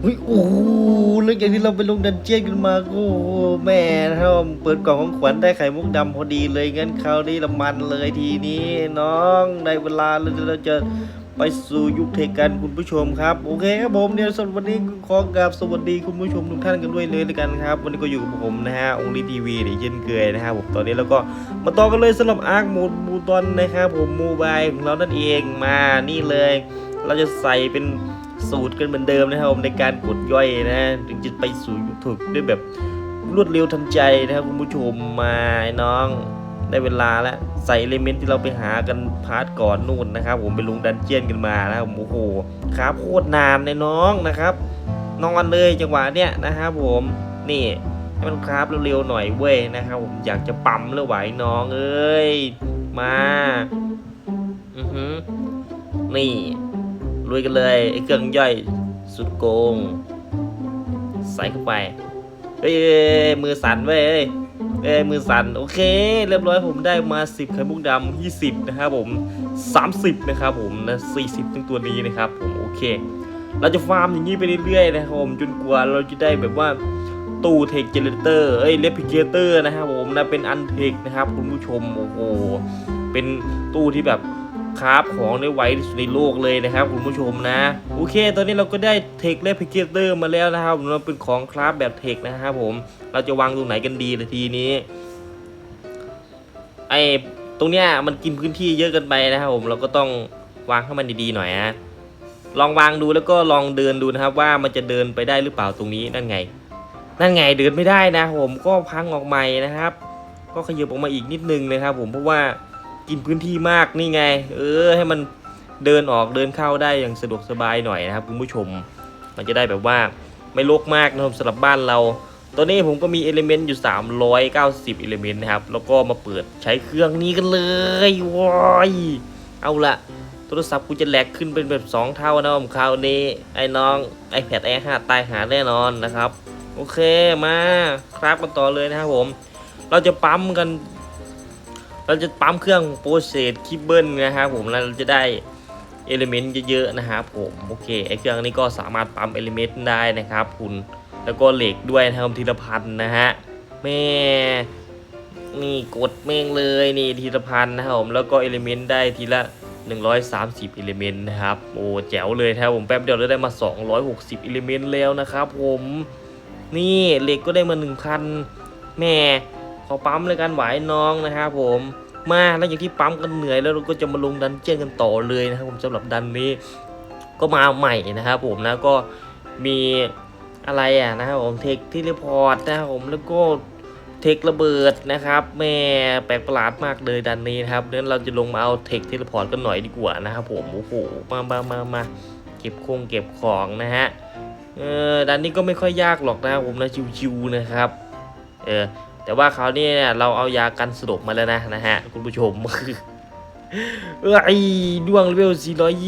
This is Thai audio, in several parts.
เฮ้ยโอ้หเรื่องอย่างที่เราไปลงดันเจี้ยนกันมาโอ้แม่ถ้าเปิดกล่องของขวัญได้ไข่มุกดำพอดีเลยงั้นคราวนี้ละมันเลยทีนี้น้องได้เวลาแล้วเราจะไปสู่ยุคเทกันคุณผู้ชมครับ โอเคครับผมเดี๋ยสำหรับวันนี้ขอกราบสวัสดีคุณผู้ชมทุกท่านกันด้วยเลยล้วกันครับ วันนี้ก็อยู่กับผมนะฮะองค์ลีทีวีเนี่ยเช่นเคยนะครับผมตอนนี้เราก็มาต่อกันเลยสำหรับอาร์คโหมดบูตอนนะครับผมโมบายของเรานั่นเองมานี่เลย เราจะใส่เป็น สูตรกันเหมือนเดิมนะครับผมในการกดย่อยนะถึงจะไปสู่ยุคถึกด้วยแบบรวดเร็วทันใจนะครับคุณผู้ชมมาไอ้น้องได้เวลาแล้วใส่เอลิเมนต์ที่เราไปหากันพาร์ทก่อนนู่นนะครับ ผมไปลงดันเจียนกันมานะครับโอ้โหครับโคตรนานเลยน้องนะครับนอนเลยจังหวะเนี้ยนะครับผมนี่ให้มันคราฟเร็วๆหน่อยเว้ยนะครับ ผมอยากจะปั๊มแล้วไหวน้องเอ้ยมาอือหือนี่ ลุยกันเลยไอ้เครื่องย่อยสุดโกง ใส่เข้าไปเอ้ยเอ้ยมือสั่นเว้ยเอ้ยเอ้ยมือสั่นโอเค เรียบร้อยผมได้มา 10ไข่มุกดำ20 นะครับผม 30 นะครับผมนะ40ทั้งตัวนี้นะครับผมโอเค เราจะฟาร์มอย่างนี้ไปเรื่อยๆนะครับผมจนกว่าเราจะได้แบบว่าตู้เทคเจเนเรเตอร์เอ้ยเลพิเกเตอร์นะครับผมนะเป็นอันเทคนะครับคุณผู้ชมโอ้โหเป็นตู้ที่แบบ คราฟของได้ไวที่สุดในโลกเลยนะครับคุณผู้ชมนะ โอเค ตอนนี้เราก็ได้เทคเลพิเกเตอร์มาแล้วนะครับเราเป็นของคราฟแบบเทคนะครับผมเราจะวางตรงไหนกันดีละทีนี้ไอตรงเนี้ยมันกินพื้นที่เยอะเกินไปนะครับผมเราก็ต้องวางให้มันดีๆหน่อยนะลองวางดูแล้วก็ลองเดินดูนะครับว่ามันจะเดินไปได้หรือเปล่าตรงนี้นั่นไง นั่นไงเดินไม่ได้นะผมก็พังออกใหม่นะครับ ก็ขยับออกมาอีกนิดนึงนะครับผมเพราะว่า กินพื้นที่มากนี่ไง เออ ให้มันเดินออกเดินเข้าได้อย่างสะดวกสบายหน่อยนะครับคุณผู้ชม มันจะได้แบบว่าไม่รกมากนะครับสำหรับบ้านเราตอนนี้ผมก็มีเอลิเมนต์อยู่ 390เอลิเมนต์นะครับ แล้วก็มาเปิดใช้เครื่องนี้กันเลยว้ายเอาละโทรศัพท์กูจะแหลกขึ้นเป็นแบบ 2 เท่านะผมคราวนี้ ไอ้น้อง iPad Air 5ตายหาแน่นอนนะครับ โอเคมาครับกันต่อเลยนะครับผม เราจะปั๊มกัน เราจะปั๊มเครื่องโปรเซสคิเบิลนะครับผมแล้วเราจะได้เอลิเมนต์เยอะๆนะครับผมโอเคไอเครื่องนี้ก็สามารถปั๊มเอลิเมนต์ได้นะครับคุณแล้วก็เหล็กด้วยนะครับทีละพันนะฮะแม่นี่กดแม่งเลยนี่ทีละพันนะครับผมแล้วก็เอลิเมนต์ได้ทีละ 130อิเลเมนต์นะครับโอ้แจ๋วเลยนะครับผมแป๊บเดียวเราได้มา 260อิเลเมนต์แล้วนะครับผมนี่เหล็กก็ได้มา 1,000แม่ ขอปั๊มเลยกันไหวน้องนะครับผมมาแล้วอย่างที่ปั๊มกันเหนื่อยแล้วเราก็จะมาลงดันเจี้ยนกันต่อเลยนะครับผมสำหรับดันนี้ก็มาใหม่นะครับผมนะก็มีอะไรอะนะครับผมเทคที่รีพอร์ตนะครับผมแล้วก็เทคระเบิดนะครับแม่แปลกประหลาดมากเลยดันนี้นะครับเดี๋ยวเราจะลงมาเอาเทคเทเลพอร์ตกันหน่อยดีกว่านะครับผมโอ้โหมามามามาเก็บคงเก็บของนะฮะเออดันนี้ก็ไม่ค่อยยากหรอกนะครับผมนะชิวๆนะครับเออ แต่ว่าคราวนี้เนี่ยเราเอายากันสลบมาแล้วนะนะฮะคุณผู้ชมเออไอ้ดวงเลเวล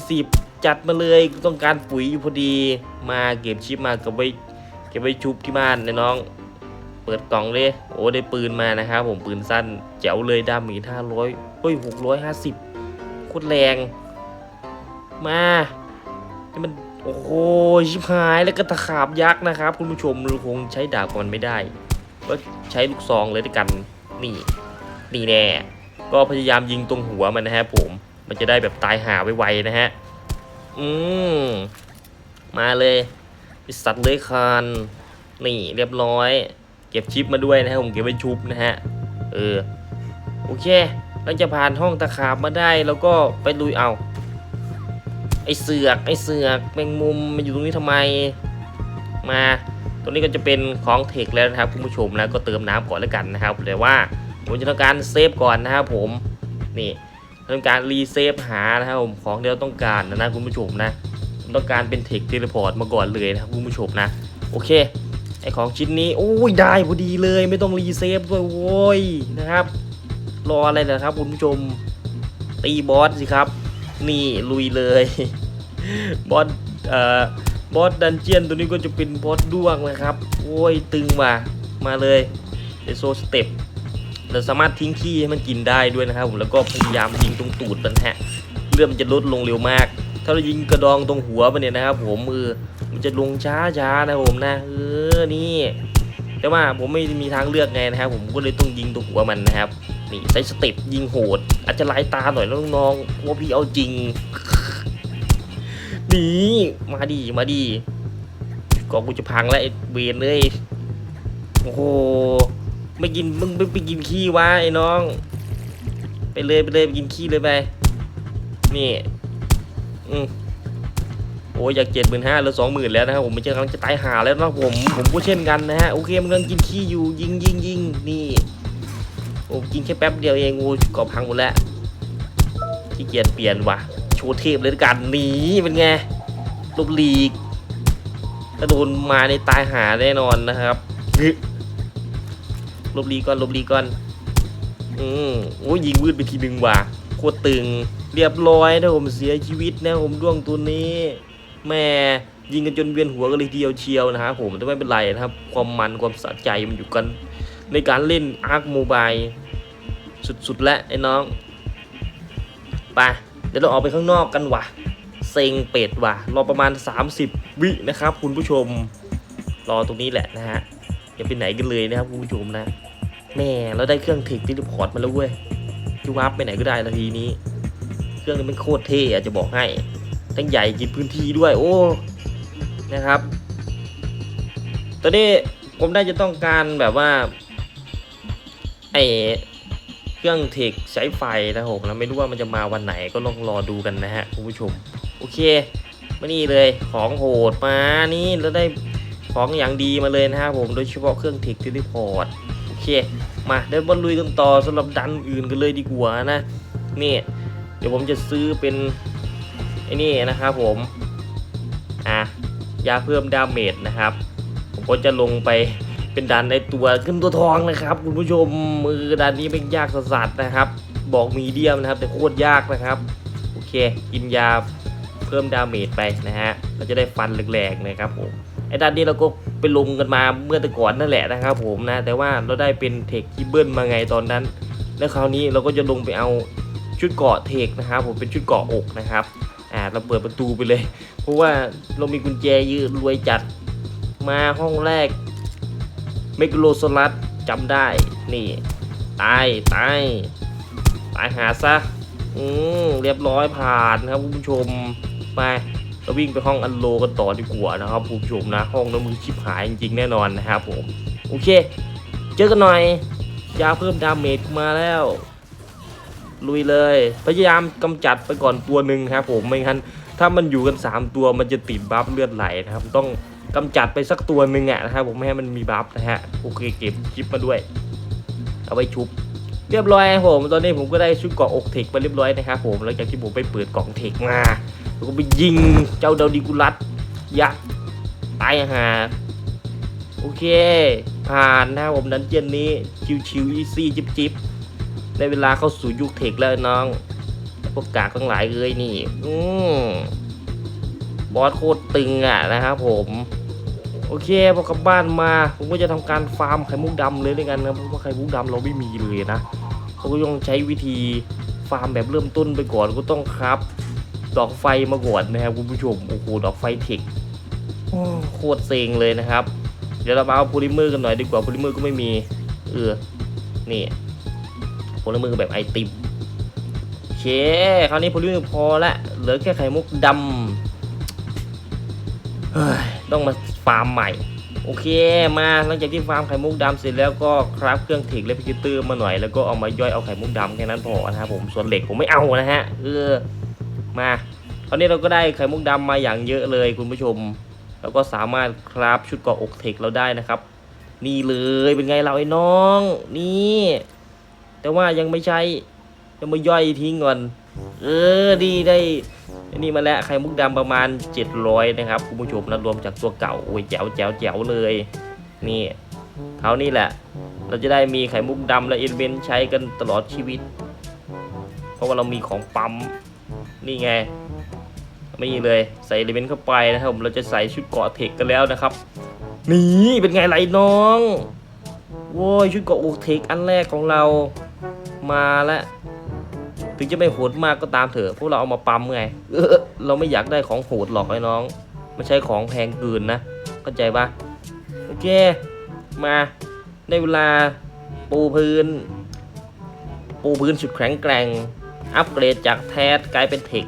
420 จัดมาเลยต้องการปุ๋ยอยู่พอดีมาเก็บชิปมาเก็บไว้เก็บไว้ชุบที่บ้านนะน้อง เปิดกล่องเลยโอ้ได้ปืนมานะครับผมปืนสั้นแจ๋วเลยดามีห้าร้อยเฮ้ยหกร้อยห้าสิบโคตรแรงมานี่มันโอ้โหชิบหายแล้วก็ตะขาบยักษ์นะครับ คุณผู้ชมเราคงใช้ดาบกับมันไม่ได้ ก็ใช้ลูกซองเลยด้วยกันนี่นี่แน่ก็พยายามยิงตรงหัวมันนะฮะผมมันจะได้แบบตายหาไวๆนะฮะอืมมาเลยไอ้สัตว์เลื้อยคานนี่เรียบร้อย เก็บชิปมาด้วยนะครับผมเก็บไว้ชุบนะฮะเออโอเคเราจะผ่านห้องตะขาบมาได้แล้วก็ไปลุยเอา ไอเสือกไอเสือกแมงมุมมันอยู่ตรงนี้ทำไมมา ตรงนี้ก็จะเป็นของเทคแล้วนะครับคุณผู้ชมนะก็เติมน้ำก่อนแล้วกันนะครับแต่ว่าผมจะทำการเซฟก่อนนะครับผมนี่ทำการรีเซฟหานะครับผมของที่เราต้องการนะนะคุณผู้ชมนะต้องการเป็นเทคเทเลพอร์ตมาก่อนเลยนะครับคุณผู้ชมนะโอเคไอของชิ้นนี้โอ้ยได้พอดีเลยไม่ต้องรีเซฟด้วยโว้ยนะครับ รออะไรนะครับคุณผู้ชมตีบอสสิครับ นี่ลุยเลยบอสเอ่อ บอสดันเจียนตัวนี้ก็จะเป็นบอสด้วงนะครับ โอ้ยตึงว่ะมาเลยเดโซสเต็ปเราสามารถทิ้งขี้ให้มันกินได้ด้วยนะครับผมแล้วก็พยายามยิงตรงตูดมันฮะเลือดมันจะลดลงเร็วมาก ถ้าเรายิงกระดองตรงหัวมันเนี่ยนะครับ ผมมือมันจะลงช้าช้าๆนะผมนะเออนี่แต่ว่าผมไม่มีทางเลือกไงนะครับ ผมก็เลยต้องยิงตัวหัวมันนะครับนี่ใช้สเต็ปยิงโหดอาจจะลายตาหน่อยนะน้องๆว่าพี่เอาจริงีมาดีมาดีก็กูจะพังแล้วไอ้เวนเลยโอ้โหไม่กินมึงไม่ไปกินขี้วะไอ้น้อง ไปเลยไปเลยไปกินขี้เลยไปนี่อืมโอ้ยอยากเจ็ดหมื่นห้าหรือสองหมื่นแล้วนะครับผมไม่ใช่กำลังจะตายหาแล้วนะผมผมก็เช่นกันนะฮะโอเคมันกำลังกินขี้อยู่ยิงยิงยิงนี่โอ้กินแค่แป๊บเดียวเองโอ้ยกรอบพังหมดแล้วขี้เกียจเปลี่ยนว่ะ โชว์เทพเลยละกันหนีเป็นไงลบหลีกถ้าโดนมาในตายหาแน่นอนนะครับลบลีกก่อนลบลีกก่อน อืมโอ้ยิงวืดไปทีหนึ่งว่ะโคตรตึง เรียบร้อยนะผมเสียชีวิตนะผมด้วงตัวนี้แม่ยิงกันจนเวียนหัวกันเลยทีเดียวเชียวนะครับผมแต่ไม่เป็นไรนะครับ ความมันความสะใจมันอยู่กัน ในการเล่นอาร์คโมบายสุดๆแล้วไอ้น้อง ไป ดี๋ยวเราออกไปข้างนอกกันวะเซ็งเป็ดวะรอประมาณ 30 วินะครับ คุณผู้ชมรอตรงนี้แหละนะฮะอย่าไปไหนกันเลยนะครับคุณผู้ชมนะแม่เราได้เครื่องเทคที่รีพอร์ตมาแล้วเว้ยจะวาร์ปไปไหนก็ได้นาทีนี้ เครื่องนี้มันโคตรเท่อะจจะบอกให้ทั้งใหญ่กินพื้นที่ด้วย โอ้นะครับ ตอนนี้ผมได้จะต้องการแบบว่าไอ รื่องเทคใช้ไฟนะครับผมแล้วไม่รู้ว่ามันจะมาวันไหนก็ลองรอดูกันนะฮะคุณผู้ชม โอเคมานี่เลยของโหดมานี่แล้วได้ของอย่างดีมาเลยนะครับผมโดยเฉพาะเครื่องเทคที่รีพอร์ตโอเค มาเดี๋ยวมาลุยกันต่อสำหรับดันอื่นกันเลยดีกว่านะนี่เดี๋ยวผมจะซื้อเป็นไอ้นี่นะครับผมอะยาเพิ่มดาเมจนะครับ ผมก็จะลงไป เป็นดันในตัวขึ้นตัวทองนะครับ คุณผู้ชมมือดันนี้เป็นยากสัสๆนะครับ บอกมีเดียมนะครับ แต่โคตรยากนะครับโอเคกินยาเพิ่มดาเมจไปนะฮะเราจะได้ฟันแรงๆนะครับผมไอ้ด้านนี้เราก็ไปลงกันมาเมื่อแต่ก่อนนั่นแหละนะครับผมนะแต่ว่าเราได้เป็นเทคกิเบิลมาไงตอนนั้น แล้วคราวนี้เราก็จะลงไปเอาชุดเกราะเทคนะครับผมเป็นชุดเกราะอกนะครับอ่าเราเปิดประตูไปเลย เพราะว่าเรามีกุญแจยืดรวยจัดมาห้องแรก เมกโลโซลัสจำได้ นี่ ตาย ตาย ตายหาซะ อืมเรียบร้อยผ่านครับคุณผู้ชม ไปเราวิ่งไปห้องอันโลกันต่อดีกว่านะครับคุณผู้ชมนะ ห้องน้ำมือชิบหายจริงๆแน่นอนนะครับผม โอเค เจอกันหน่อย ยาเพิ่มดาเมจมาแล้วลุยเลย พยายามกำจัดไปก่อนตัวหนึ่งครับผมไม่งั้นถ้ามันอยู่กัน 3 ตัวมันจะติดบัฟเลือดไหลนะครับ ต้อง กำจัดไปสักตัวหนึ่งอะนะครับผมไม่ให้มันมีบัฟนะฮะโอเคเก็บคลิปมาด้วย เอาไว้ชุบ เรียบร้อยครับผม ตอนนี้ผมก็ได้ชุดเกราะอกเทคมาเรียบร้อยนะครับผมหลังจากที่ผมไปเปิดกล่องเทคมาแล้วก็ไปยิงเจ้าเดาดิกุลัสยักษ์ตายหาโอเค ผ่านนะครับผมดันเจียนนี้ชิวๆอีซี่จิบจิบได้เวลาเข้าสู่ยุคเทคแล้วน้องพวกกากทั้งหลายเลยนี่ อืมบอสโคตรตึงอะนะครับผม โอเคพอกลับบ้านมาผมก็จะทำการฟาร์มไข่มุกดำเลยด้วยกันนะเพราะว่าไข่มุกดำเราไม่มีเลยนะเราก็ต้องใช้วิธีฟาร์มแบบเริ่มต้นไปก่อนก็ต้องครับ ดอกไฟมาก่อนนะครับคุณผู้ชมโอ้โหดอกไฟเทคโอ้โคตรเซ็งเลยนะครับ เดี๋ยวเรามาเอาโพลิเมอร์กันหน่อยดีกว่าโพลิเมอร์ก็ไม่มีเออนี่โพลิเมอร์แบบไอติมโอเคคราวนี้โพลิเมอร์พอละเหลือแค่ไข่มุกดำ ต้องมาฟาร์มใหม่ โอเคมาหลังจากที่ฟาร์มไข่มุกดำเสร็จแล้วก็คราฟเครื่องเทคและพิจิเตอร์มาหน่อยแล้วก็เอามาย่อยเอาไข่มุกดำแค่นั้นพอนะครับผมส่วนเหล็กผมไม่เอานะฮะเออมาตอนนี้เราก็ได้ไข่มุกดำมาอย่างเยอะเลยคุณผู้ชม แล้วก็สามารถคราฟชุดเกาะอกเทคเราได้นะครับ นี่เลยเป็นไงเราไอ้น้องนี่แต่ว่ายังไม่ใช่ยังมาย่อยทิ้งก่อน เออดีได้ อันนี้มาแล้วไข่มุกดำประมาณ 700 นะครับคุณผู้ชมนะรวมจากตัวเก่าโอ้ยแจ๋วแจ๋วแจ๋วเลย นี่เท่านี้แหละ เราจะได้มีไข่มุกดำและเอ็นเวนใช้กันตลอดชีวิต เพราะว่าเรามีของปั๊มนี่ไงไม่มีเลยใส่เอลิเมนต์เข้าไปนะครับผมเราจะใส่ชุดเกาะเทคกันแล้วนะครับ นี่เป็นไงไรน้องโว้ยชุดเกาะอกเทคอันแรกของเรามาแล้ว ถึงจะไม่โหดมากก็ตามเถอะพวกเราเอามาปั๊มไงเออเราไม่อยากได้ของโหดหรอกไอ้น้องไม่ใช่ของแพงเกินนะเข้าใจปะโอเค มาได้เวลาปูพื้น ปูพื้นสุดแข็งแกร่ง อัปเกรดจากแทสกลายเป็นเทค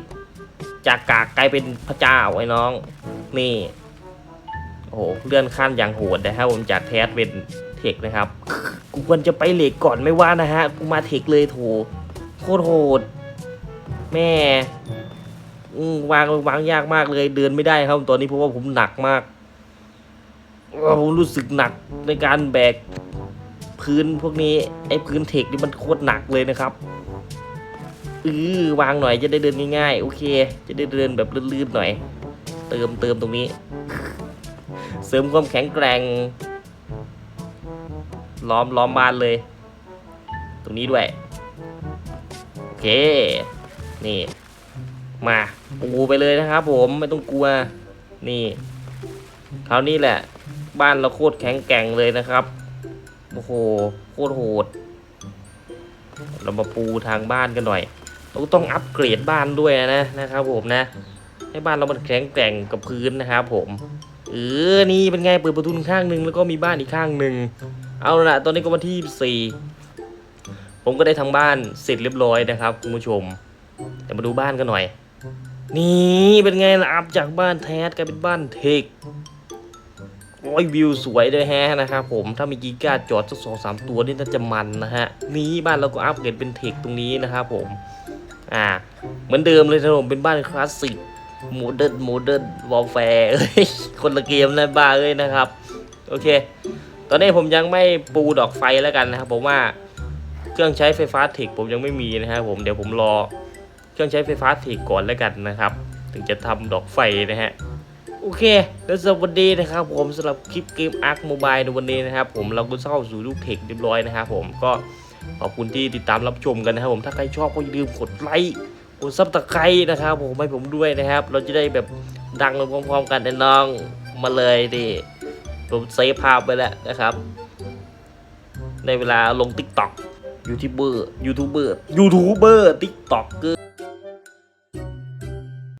จากกากกลายเป็นพระเจ้าไอ้น้อง นี่โอ้โหเลื่อนขั้นอย่างโหดนะครับผมจากแทสเป็นเทคนะครับกูควรจะไปเหล็กก่อนไม่ว่านะฮะกูมาเทคเลยโถ โคตรโหด แม่วางวางยากมากเลย เดินไม่ได้ครับตอนนี้เพราะว่าผมหนักมากผมรู้สึกหนักในการแบกพื้นพวกนี้ไอ้พื้นเทคนี่มันโคตรหนักเลยนะครับอือวางหน่อยจะได้เดินง่ายๆ โอเค จะได้เดินแบบลื่นๆหน่อย เติมเติมตรงนี้ เสริมความแข็งแกร่งล้อมล้อมบ้านเลย ตรงนี้ด้วย เค นี่ มาปูไปเลยนะครับผมไม่ต้องกลัว นี่คราวนี้แหละ บ้านเราโคตรแข็งแกร่งเลยนะครับ โอ้โห โคตรโหด เรามาปูทางบ้านกันหน่อย เราต้องอัปเกรดบ้านด้วยนะนะครับ ผมนะ ให้บ้านเรามันแข็งแกร่งกับพื้นนะครับ ผมเออ นี่เป็นไงเปิดประตูข้างหนึ่งแล้วก็มีบ้านอีกข้างหนึ่ง เอาละตอนนี้ก็วันที่สี่ ผมก็ได้ทาบ้านเสร็จเรียบร้อยนะครับคุณผู้ชมเดี๋ยวมาดูบ้านกันหน่อย นี่เป็นไงล่ะอัพจากบ้านแท้กลายเป็นบ้านเทคโอ้ยวิวสวยด้วยแฮะนะครับผมถ้ามีกีกาจอดสักสองสามตัวนี่น่าจะมันนะฮะนี่บ้านเราก็อัพเกรดเป็นเทคตรงนี้นะครับผมอ่าเหมือนเดิมเลยนะผมเป็นบ้านคลาสสิกโมเดิร์นโมเดิร์นวอลแฟร์เอ้ยคนละเกมนะบ้าเอ้ยนะครับ โอเค ตอนนี้ผมยังไม่ปูดอกไฟแล้วกันนะครับผมว่า เครื่องใช้ไฟฟ้าเทคผมยังไม่มีนะครับผมเดี๋ยวผมรอเครื่องใช้ไฟฟ้าเทคก่อนแล้วกันนะครับ ถึงจะทำดอกไฟนะฮะโอเค แล้วสวัสดีนะครับ ผมสำหรับคลิปเกมอาร์คโมบายในวันนี้นะครับ ผมเราก็เข้าสู่ลูกเทคเรียบร้อยนะครับผมก็ขอบคุณที่ติดตามรับชมกันนะครับผมถ้าใครชอบก็อย่าลืมกดไลค์กดซับตะไคร้นะครับ ผมให้ผมด้วยนะครับ เราจะได้แบบดังไปพร้อมๆกันนะน้องมาเลยดิผมเซฟภาพไปแล้วนะครับ ในเวลาลงติ๊กต็อก ยูทูบเบอร์ยูทูบเบอร์ยูทูบเบอร์ติ๊กต็อกเกอร์